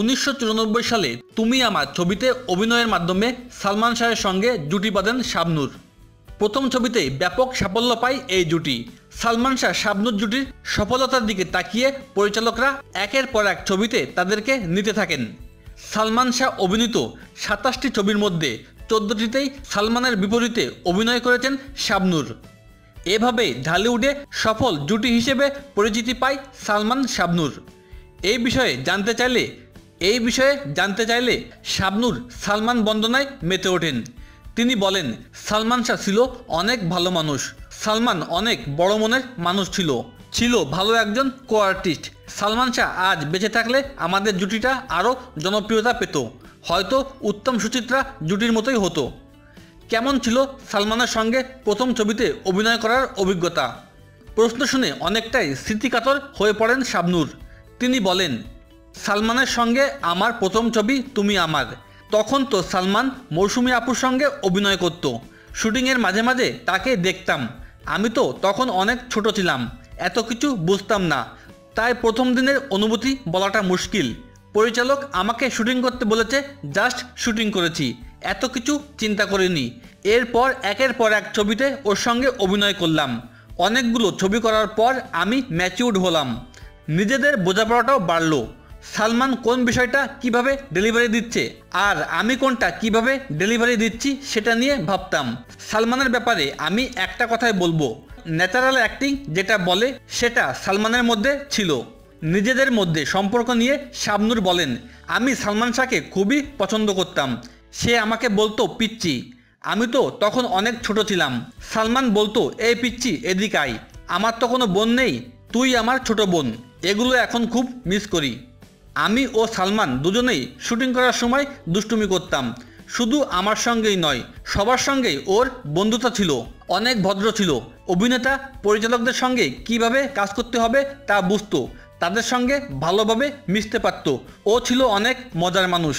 উনিশশো চুরানব্বই সালে তুমি আমার ছবিতে অভিনয়ের মাধ্যমে সালমান শাহের সঙ্গে জুটি বাঁধেন শাবনূর। প্রথম ছবিতেই ব্যাপক সাফল্য পায় এই জুটি। সালমান শাহ শাবনূর জুটির সফলতার দিকে তাকিয়ে পরিচালকরা একের পর এক ছবিতে তাদেরকে নিতে থাকেন। সালমান শাহ অভিনীত সাতাশটি ছবির মধ্যে চোদ্দটিতেই সালমানের বিপরীতে অভিনয় করেছেন শাবনূর। এভাবে ঢালিউডে সফল জুটি হিসেবে পরিচিতি পায় সালমান শাবনূর। এই বিষয়ে জানতে চাইলে এই বিষয়ে জানতে চাইলে শাবনুর সালমান বন্দনায় মেতে ওঠেন। তিনি বলেন, সালমান শাহ ছিল অনেক ভালো মানুষ। সালমান অনেক বড় মনের মানুষ ছিল। ছিল ভালো একজন কো আর্টিস্ট সালমান শাহ আজ বেঁচে থাকলে আমাদের জুটিটা আরও জনপ্রিয়তা পেত। হয়তো উত্তম সুচিত্রা জুটির মতোই হতো। কেমন ছিল সালমানের সঙ্গে প্রথম ছবিতে অভিনয় করার অভিজ্ঞতা? প্রশ্ন শুনে অনেকটাই স্মৃতিকাতর হয়ে পড়েন শাবনুর। তিনি বলেন সালমানের সঙ্গে আমার প্রথম ছবি তুমি আমার। তখন তো সালমান মৌসুমী আপুর সঙ্গে অভিনয় করত। শুটিংয়ের মাঝে মাঝে তাকে দেখতাম। আমি তো তখন অনেক ছোট ছিলাম। এত কিছু বুঝতাম না। তাই প্রথম দিনের অনুভূতি বলাটা মুশকিল। পরিচালক আমাকে শুটিং করতে বলেছে, জাস্ট শুটিং করেছি। এত কিছু চিন্তা করিনি। এরপর একের পর এক ছবিতে ওর সঙ্গে অভিনয় করলাম। অনেকগুলো ছবি করার পর আমি ম্যাচিউর্ড হলাম। নিজেদের বোঝাপড়াটাও বাড়লো। সালমান কোন বিষয়টা কীভাবে ডেলিভারি দিচ্ছে? আর আমি কোনটা কীভাবে ডেলিভারি দিচ্ছি সেটা নিয়ে ভাবতাম। সালমানের ব্যাপারে আমি একটা কথাই বলব। ন্যাচারাল অ্যাক্টিং যেটা বলে সেটা সালমানের মধ্যে ছিল। নিজেদের মধ্যে সম্পর্ক নিয়ে শাবনুর বলেন, আমি সালমান শাহকে খুবই পছন্দ করতাম। সে আমাকে বলতো পিচ্ছি আমি তো তখন অনেক ছোট ছিলাম। সালমান বলতো, এই পিচ্ছি এদিক আই আমার তো কোনো বোন নেই, তুই আমার ছোট বোন। এগুলো এখন খুব মিস করি আমি ও সালমান দুজনেই শুটিং করার সময় দুষ্টুমি করতাম। শুধু আমার সঙ্গেই নয়, সবার সঙ্গেই ওর বন্ধুতা ছিল, অনেক ভদ্র ছিল। অভিনেতা, পরিচালকদের সঙ্গে কীভাবে কাজ করতে হবে তা বুঝতো, তাদের সঙ্গে ভালোভাবে মিশতে পারত। ও ছিল অনেক মজার মানুষ।